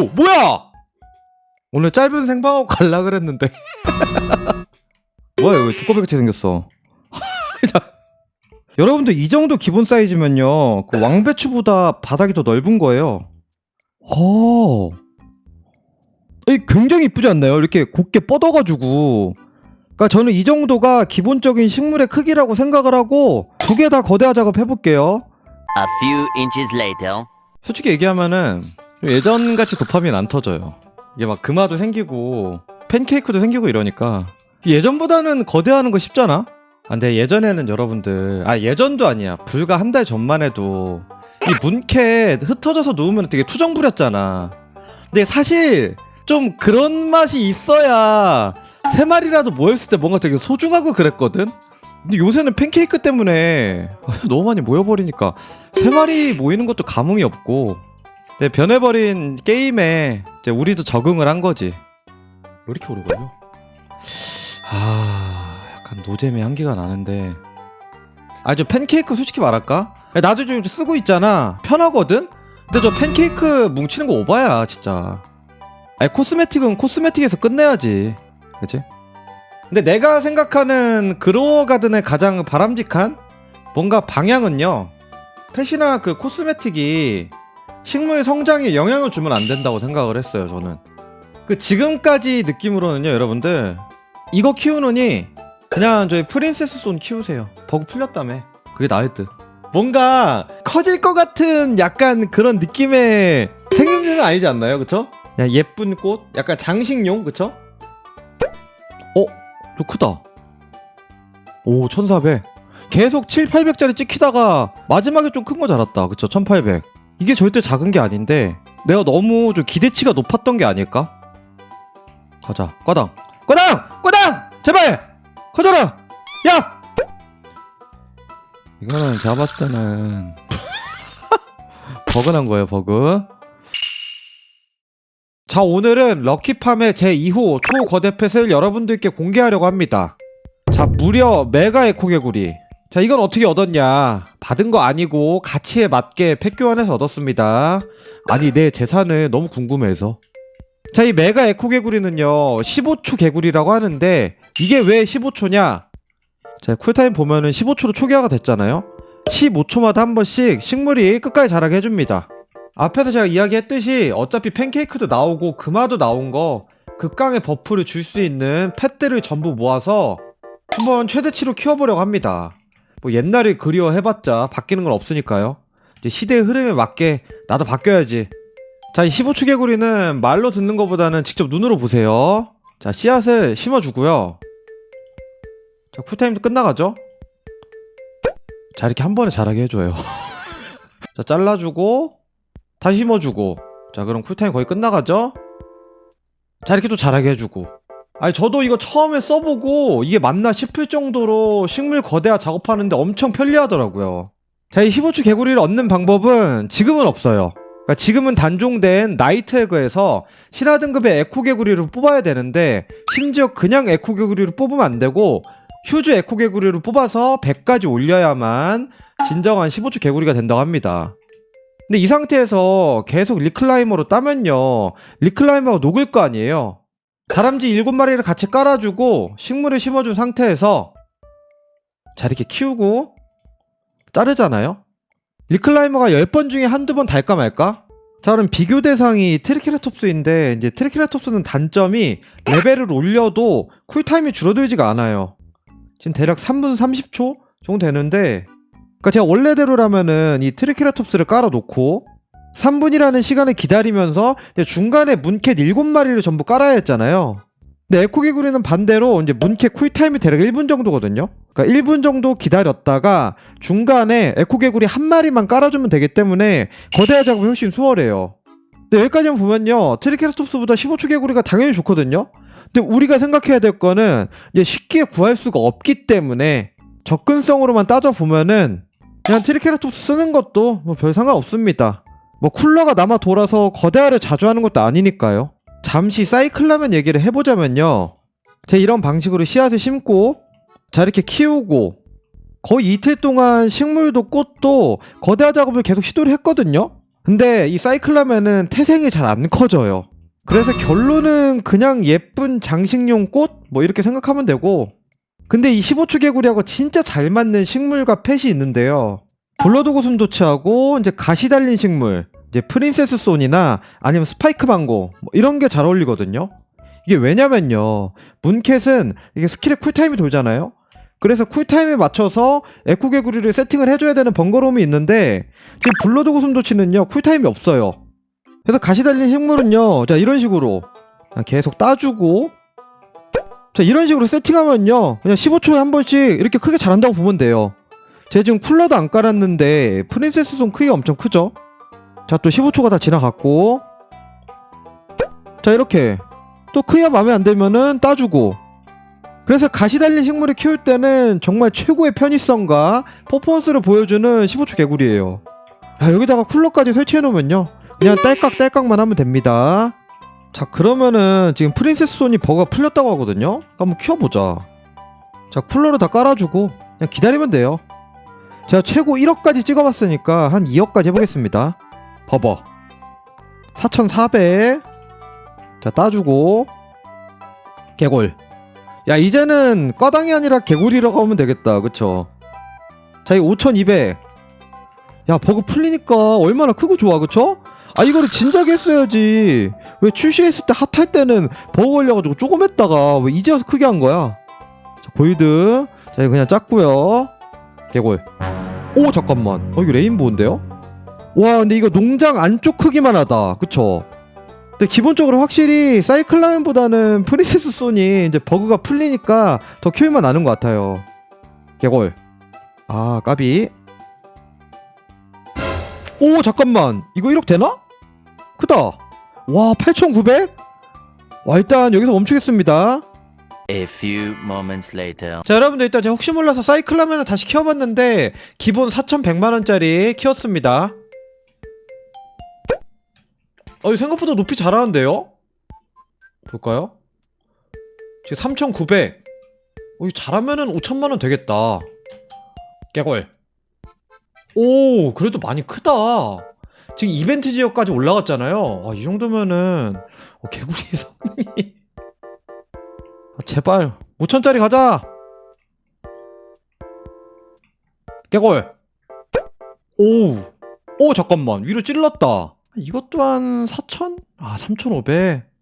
오 뭐야? 오늘 짧은 생방하고 갈라 그랬는데. 뭐야 이거 두꺼비 같이 생겼어? 자, 여러분들 이 정도 기본 사이즈면요 그 왕배추보다 바닥이 더 넓은 거예요. 어. 이 굉장히 이쁘지 않나요? 이렇게 곱게 뻗어가지고. 그러니까 저는 이 정도가 기본적인 식물의 크기라고 생각을 하고 두 개 다 거대화 작업 해볼게요. A few inches later. 솔직히 얘기하면은 예전 같이 도파민 안 터져요. 이게 막 금화도 생기고 팬케이크도 생기고 이러니까 예전보다는 거대하는 거 쉽잖아? 아, 근데 예전에는 여러분들 아 예전도 아니야 불과 한 달 전만 해도 이 문캐 흩어져서 누우면 되게 투정 부렸잖아. 근데 사실 좀 그런 맛이 있어야 세 마리라도 모였을 때 뭔가 되게 소중하고 그랬거든? 근데 요새는 팬케이크 때문에 너무 많이 모여버리니까 세 마리 모이는 것도 감흥이 없고 네, 변해버린 게임에 이제 우리도 적응을 한 거지. 왜 이렇게 오래 걸려? 아, 약간 노잼의 향기가 나는데. 아, 저 팬케이크 솔직히 말할까? 야, 나도 좀 쓰고 있잖아. 편하거든? 근데 저 팬케이크 뭉치는 거 오바야, 진짜. 아니, 코스메틱은 코스메틱에서 끝내야지. 그치? 근데 내가 생각하는 그로어 가든의 가장 바람직한 뭔가 방향은요. 펫이나 그 코스메틱이 식물 성장에 영향을 주면 안 된다고 생각을 했어요, 저는. 그 지금까지 느낌으로는요, 여러분들. 이거 키우느니 그냥 저희 프린세스 손 키우세요. 버그 풀렸다며. 그게 나을 듯. 뭔가 커질 것 같은 약간 그런 느낌의 생김새는 아니지 않나요? 그쵸? 그냥 예쁜 꽃? 약간 장식용? 그쵸? 어? 좀 크다. 오, 1400. 계속 7, 800짜리 찍히다가 마지막에 좀 큰 거 자랐다. 그쵸? 1800. 이게 절대 작은 게 아닌데 내가 너무 좀 기대치가 높았던 게 아닐까? 가자. 과당. 과당! 과당! 제발! 커져라! 야! 이거는 제가 봤을 때는 버그 난 거예요, 버그. 자, 오늘은 럭키팜의 제2호 초거대 펫을 여러분들께 공개하려고 합니다. 자, 무려 메가 에코 개구리. 자, 이건 어떻게 얻었냐? 받은 거 아니고 가치에 맞게 팩 교환해서 얻었습니다. 아니, 내 재산을 너무 궁금해서. 자, 이 메가 에코 개구리는요, 15초 개구리라고 하는데, 이게 왜 15초냐? 자, 쿨타임 보면은 15초로 초기화가 됐잖아요? 15초마다 한 번씩 식물이 끝까지 자라게 해줍니다. 앞에서 제가 이야기했듯이 어차피 팬케이크도 나오고 금화도 나온 거 극강의 버프를 줄 수 있는 펫들을 전부 모아서 한번 최대치로 키워보려고 합니다. 뭐 옛날에 그리워 해봤자 바뀌는 건 없으니까요. 이제 시대의 흐름에 맞게 나도 바뀌어야지. 자, 이 15초 개구리는 말로 듣는 것보다는 직접 눈으로 보세요. 자, 씨앗을 심어주고요. 자, 쿨타임도 끝나가죠? 자, 이렇게 한 번에 자라게 해줘요. 자, 잘라주고, 다시 심어주고. 자, 그럼 쿨타임 거의 끝나가죠? 자, 이렇게 또 자라게 해주고. 아니, 저도 이거 처음에 써보고, 이게 맞나 싶을 정도로 식물 거대화 작업하는데 엄청 편리하더라고요. 자, 이 15초 개구리를 얻는 방법은 지금은 없어요. 그러니까 지금은 단종된 나이트 에그에서 신화 등급의 에코 개구리를 뽑아야 되는데, 심지어 그냥 에코 개구리를 뽑으면 안 되고, 휴즈 에코 개구리를 뽑아서 100까지 올려야만 진정한 15초 개구리가 된다고 합니다. 근데 이 상태에서 계속 리클라이머로 따면요. 리클라이머가 녹을 거 아니에요. 다람쥐 7마리를 같이 깔아주고 식물을 심어준 상태에서 자 이렇게 키우고 자르잖아요. 리클라이머가 10번 중에 한두 번 달까 말까? 자 그럼 비교 대상이 트리케라톱스인데 이제 트리케라톱스는 단점이 레벨을 올려도 쿨타임이 줄어들지가 않아요. 지금 대략 3분 30초 정도 되는데 그러니까 제가 원래대로라면은 이 트리케라톱스를 깔아놓고 3분이라는 시간을 기다리면서 중간에 문캣 7마리를 전부 깔아야 했잖아요. 근데 에코개구리는 반대로 이제 문캣 쿨타임이 대략 1분 정도거든요. 그러니까 1분 정도 기다렸다가 중간에 에코개구리 한 마리만 깔아주면 되기 때문에 거대화 작업이 훨씬 수월해요. 근데 여기까지만 보면요. 트리케라톱스보다 15초 개구리가 당연히 좋거든요. 근데 우리가 생각해야 될 거는 이제 쉽게 구할 수가 없기 때문에 접근성으로만 따져보면은 그냥 트리케라톱스 쓰는 것도 뭐 별 상관 없습니다. 뭐 쿨러가 남아 돌아서 거대화를 자주 하는 것도 아니니까요. 잠시 사이클라면 얘기를 해보자면요. 제 이런 방식으로 씨앗을 심고 자 이렇게 키우고 거의 이틀 동안 식물도 꽃도 거대화 작업을 계속 시도를 했거든요. 근데 이 사이클라멘은 태생이 잘 안 커져요. 그래서 결론은 그냥 예쁜 장식용 꽃? 뭐 이렇게 생각하면 되고 근데 이 15초 개구리하고 진짜 잘 맞는 식물과 펫이 있는데요. 블러드 고슴 도치하고 이제 가시 달린 식물, 이제 프린세스 손이나 아니면 스파이크 망고 뭐 이런 게 잘 어울리거든요. 이게 왜냐면요. 문캣은 이게 스킬의 쿨타임이 돌잖아요. 그래서 쿨타임에 맞춰서 에코 개구리를 세팅을 해줘야 되는 번거로움이 있는데 지금 블러드 고슴 도치는요 쿨타임이 없어요. 그래서 가시 달린 식물은요 자 이런 식으로 계속 따주고 자 이런 식으로 세팅하면요 그냥 15초에 한 번씩 이렇게 크게 자란다고 보면 돼요. 제가 지금 쿨러도 안 깔았는데 프린세스 손 크기가 엄청 크죠? 자 또 15초가 다 지나갔고 자 이렇게 또 크기가 마음에 안 들면은 따주고 그래서 가시 달린 식물을 키울 때는 정말 최고의 편의성과 퍼포먼스를 보여주는 15초 개구리예요. 야, 여기다가 쿨러까지 설치해 놓으면요. 그냥 딸깍딸깍만 하면 됩니다. 자, 그러면은 지금 프린세스 손이 버가 풀렸다고 하거든요. 한번 키워보자. 자, 쿨러를 다 깔아주고 그냥 기다리면 돼요. 제가 최고 1억까지 찍어봤으니까 한 2억까지 해보겠습니다. 버버. 4,400. 자, 따주고. 개골. 야 이제는 꺼당이 아니라 개구리라고 하면 되겠다 그쵸 자 이거 5200 야 버그 풀리니까 얼마나 크고 좋아 그쵸 아 이거를 진작에 했어야지 왜 출시했을 때 핫할 때는 버그 걸려가지고 조금 했다가 왜 이제 와서 크게 한 거야 자 골드 자 이거 그냥 짰고요 개골 오 잠깐만 어 이거 레인보우인데요 와 근데 이거 농장 안쪽 크기만 하다 그쵸 근데 기본적으로 확실히 사이클라멘보다는 프린세스 손이 이제 버그가 풀리니까 더 키울만 나는 것 같아요. 개골. 아 까비. 오 잠깐만 이거 1억 되나? 크다. 와 8,900? 와 일단 여기서 멈추겠습니다. A few moments later. 자 여러분들 일단 제가 혹시 몰라서 사이클라멘을 다시 키워봤는데 기본 4,100만원짜리 키웠습니다. 어 생각보다 높이 잘하는데요? 볼까요? 지금 3,900 어, 잘하면은 5천만원 되겠다. 깨골. 오 그래도 많이 크다. 지금 이벤트 지역까지 올라갔잖아요. 아, 이 정도면은 어, 개구리의 성능이. 아, 제발. 5천짜리 가자. 깨골. 오, 오 잠깐만. 위로 찔렀다. 이것 또한 4천? 아 3,500